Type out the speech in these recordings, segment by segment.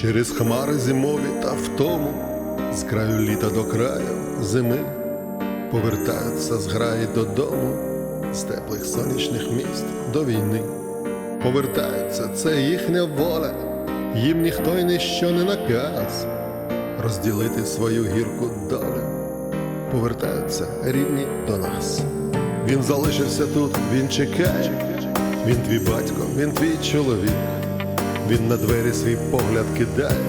Через хмари зимові та втому, з краю літа до краю зими, повертаються зграї додому, з теплих сонячних міст до війни. Повертаються, це їхня воля, їм ніхто й ніщо не наказ розділити свою гірку долю. Повертаються рідні до нас. Він залишився тут, він чекає. Він твій батько, він твій чоловік. Він на двері свій погляд кидає,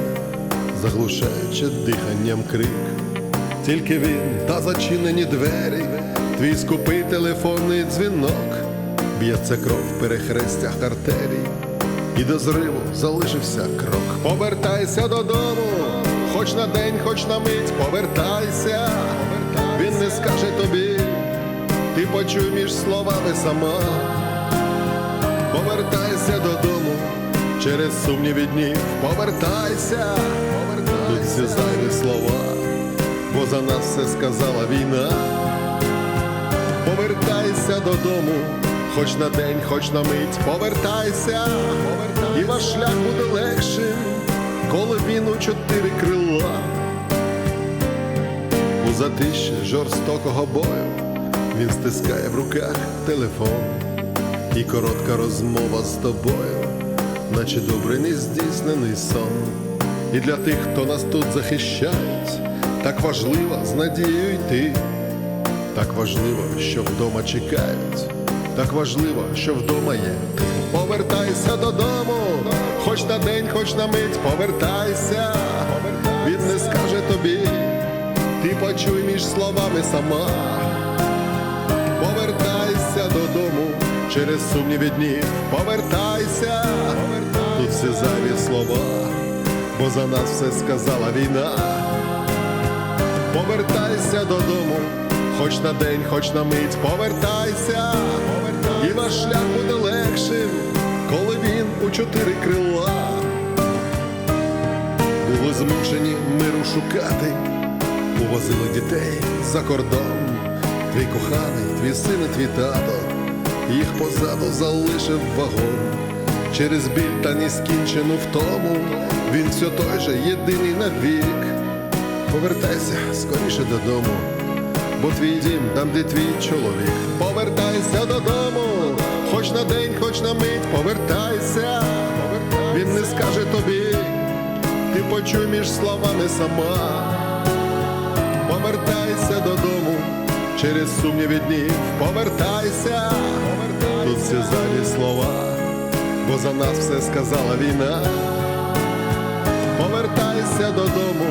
заглушаючи диханням крик. Тільки він та зачинені двері, твій скупий телефонний дзвінок, б'ється кров в перехрестях артерій, і до зриву залишився крок. Повертайся додому, хоч на день, хоч на мить, повертайся. Він не скаже тобі, ти почуй між словами сама. Повертайся додому, через сумніви днів повертайся, тут всі зайві слова, бо за нас все сказала війна. Повертайся додому, хоч на день, хоч на мить, повертайся, і ваш шлях буде легшим, коли він у чотири крила. У затиші жорстокого бою він стискає в руках телефон. І коротка розмова з тобою, наче добрий нездійснений сон. І для тих, хто нас тут захищають, так важливо з надією йти, так важливо, що вдома чекають, так важливо, що вдома є. Повертайся додому, хоч на день, хоч на мить, повертайся, він не скаже тобі, ти почуй між словами сама. Через сумніви днів, повертайся, тут всі зайві слова, бо за нас все сказала війна. Повертайся додому, хоч на день, хоч на мить, повертайся, і ваш шлях буде легшим, коли він у чотири крила. Були змушені миру шукати, увозили дітей за кордон. Твій коханий, твій син твій тато, їх позаду залишив вагон. Через біль та нескінчену втому, він все той же єдиний навік. Повертайся скоріше додому, бо твій дім там, де твій чоловік. Повертайся додому, хоч на день, хоч на мить, повертайся, він не скаже тобі, ти почуй між словами сама. Повертайся додому, через сумніви днів, повертайся, тут всі залі слова, бо за нас все сказала війна. Повертайся додому,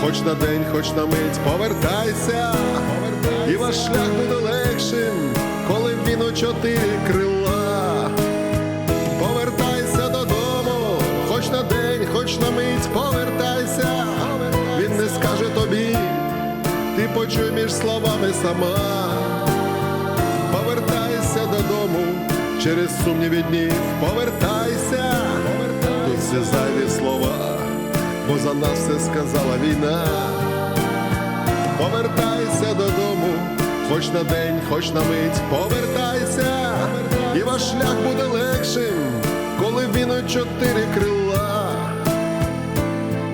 хоч на день, хоч на мить, повертайся, і ваш шлях буде легшим, коли він у чотири крила. Ти між словами сама. Повертайся додому, через сумніви днів, повертайся, тут всі зайві слова, бо за нас все сказала війна. Повертайся додому, хоч на день, хоч на мить, повертайся, і ваш шлях буде легшим, коли він у чотири крила.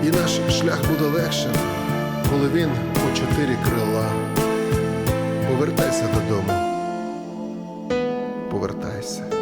І наш шлях буде легшим, коли він у чотири крила. Повертайся додому. Повертайся.